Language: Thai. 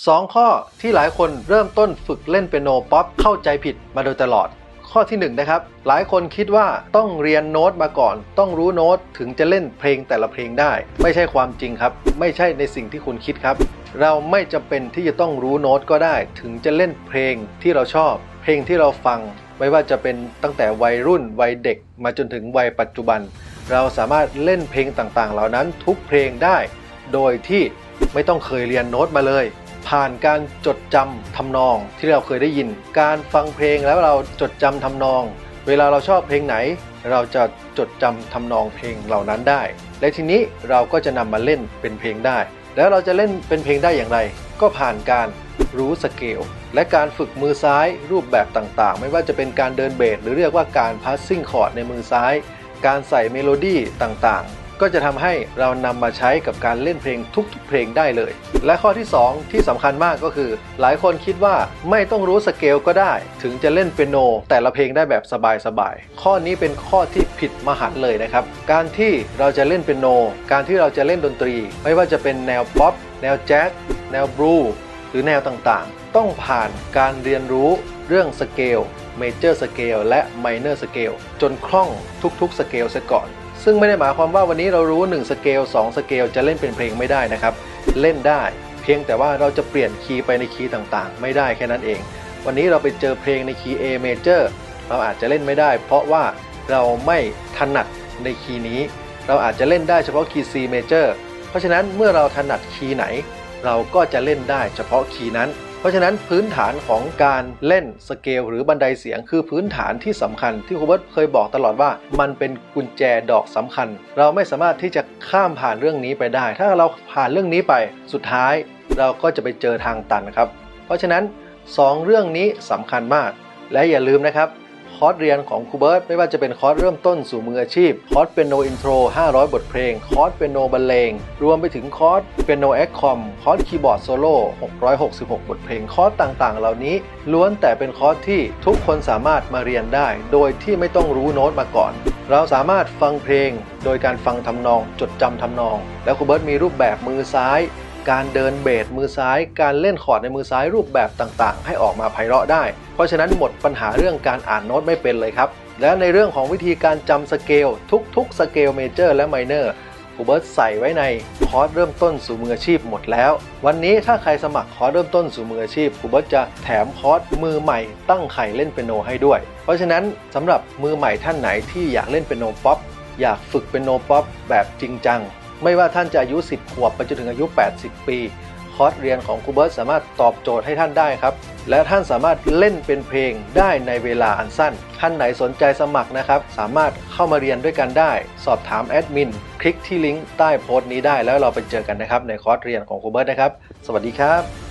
2 ข้อที่หลายคนเริ่มต้นฝึกเล่นเปียโนป๊อปเข้าใจผิดมาโดยตลอด ข้อที่1นะครับหลายคนคิดว่าต้องเรียนโน้ตมาก่อน ต้องรู้โน้ตถึงจะเล่นเพลงแต่ละเพลงได้ ไม่ใช่ความจริงครับ ไม่ใช่ในสิ่งที่คุณคิดครับ เราไม่จำเป็นที่จะต้องรู้โน้ตก็ได้ ถึงจะเล่นเพลงที่เราชอบ เพลงที่เราฟัง ไม่ว่าจะเป็นตั้งแต่วัยรุ่นวัยเด็ก มาจนถึงวัยปัจจุบัน เราสามารถเล่นเพลงต่างๆ เหล่านั้นทุกเพลงได้ โดยที่ไม่ต้องเคยเรียนโน้ตมาเลย ผ่านการจดจำทำนองที่เราเคยได้ยิน การฟังเพลงแล้วเราจดจำทำนอง เวลาเราชอบเพลงไหน เราจะจดจำทำนองเพลงเหล่านั้นได้ และทีนี้เราก็จะนำมาเล่นเป็นเพลงได้ แล้วเราจะเล่นเป็นเพลงได้อย่างไร ก็ผ่านการรู้สเกลและการฝึกมือซ้ายรูปแบบต่างๆ ไม่ว่าจะเป็นการเดินเบสหรือเรียกว่าการพัสซิ่งคอร์ดในมือซ้าย การใส่เมโลดี้ต่างๆ ก็จะทำให้เรานำมาใช้กับการเล่นเพลงทุกๆ เพลงได้เลย และข้อที่ 2 ที่สำคัญมากก็คือ หลายคนคิดว่าไม่ต้องรู้สเกลก็ได้ ถึงจะเล่นเปียโน แต่ละเพลงได้แบบสบายๆข้อนี้เป็นข้อที่ผิดมหันเลยนะครับ การที่เราจะเล่นเปียโน การที่เราจะเล่นดนตรี ไม่ว่าจะเป็นแนวป๊อปแนวแจ๊สแนวบลูหรือแนวต่างๆ ต้องผ่านการเรียนรู้เรื่องสเกลเมเจอร์สเกลและไมเนอร์สเกลจนคล่องทุกๆสเกลเสียก่อน ซึ่งไม่ได้หมายความว่าวันนี้เรารู้ 1 สเกล 2 สเกล จะเล่นเป็นเพลงไม่ได้นะครับ เล่นได้ เพียงแต่ว่าเราจะเปลี่ยนคีย์ไปในคีย์ต่างๆ ไม่ได้แค่นั้นเอง วันนี้เราไปเจอเพลงในคีย์ A major เราอาจจะเล่นไม่ได้ เพราะว่าเราไม่ถนัดในคีย์นี้ เราอาจจะเล่นได้เฉพาะคีย์ C major เพราะฉะนั้นเมื่อเราถนัดคีย์ไหน เราก็จะเล่นได้เฉพาะคีย์นั้น เพราะฉะนั้นพื้นฐานของการเล่นสเกลหรือบันไดเสียงคือพื้นฐานที่สำคัญที่ครูเบิร์ตเคยบอกตลอดว่า มันเป็นกุญแจดอกสำคัญ เราไม่สามารถที่จะข้ามผ่านเรื่องนี้ไปได้ ถ้าเราผ่านเรื่องนี้ไปสุดท้าย เราก็จะไปเจอทางตันครับ เพราะฉะนั้น 2 เรื่องนี้สำคัญมาก และอย่าลืมนะครับ อร์สเรียนของครูเบิร์ตไม่ว่าจะเป็นคอร์สเริ่มต้นสู่มืออาชีพ คอร์สเปียโนอินโทร 500 บทเพลง คอร์สเปียโนบรรเลง รวมไปถึงคอร์สเปียโนแอคคอม คอร์สคีย์บอร์ดโซโล่666 บทเพลง คอร์สต่างๆ เหล่านี้ ล้วนแต่เป็นคอร์สที่ทุกคนสามารถมาเรียนได้ โดยที่ไม่ต้องรู้โน้ตมาก่อน เราสามารถฟังเพลง โดยการฟังทำนอง จดจำทำนอง แล้วครูเบิร์ตมีรูปแบบมือซ้าย การเดินเบสมือซ้าย การเล่นคอร์ดในมือซ้ายรูปแบบต่างๆ ให้ออกมาไพเราะได้ เพราะฉะนั้นหมดปัญหาเรื่องการอ่านโน้ตไม่เป็นเลยครับ และในเรื่องของวิธีการจำสเกลทุกๆสเกลเมเจอร์และไมเนอร์ครูเบิร์ตใส่ไว้ในคอร์สเริ่มต้นสู่มืออาชีพหมดแล้ว วันนี้ถ้าใครสมัครคอร์สเริ่มต้นสู่มืออาชีพครูเบิร์ตจะแถมคอร์สมือใหม่ตั้งไข่เล่นเปียโนให้ด้วย เพราะฉะนั้นสำหรับมือใหม่ท่านไหนที่อยากเล่นเปียโนป๊อปอยากฝึกเปียโนป๊อปแบบจริงจัง ไม่ว่าท่านจะอายุ 10 ขวบไปจนถึงอายุ 80 ปี คอร์สเรียนของครูเบิร์ตสามารถตอบโจทย์ให้ท่านได้ครับ และท่านสามารถเล่นเป็นเพลงได้ในเวลาอันสั้น ท่านไหนสนใจสมัครนะครับ สามารถเข้ามาเรียนด้วยกันได้ สอบถามแอดมิน คลิกที่ลิงก์ใต้โพสต์นี้ได้แล้วเราไปเจอกันนะครับในคอร์สเรียนของครูเบิร์ตนะครับ สวัสดีครับ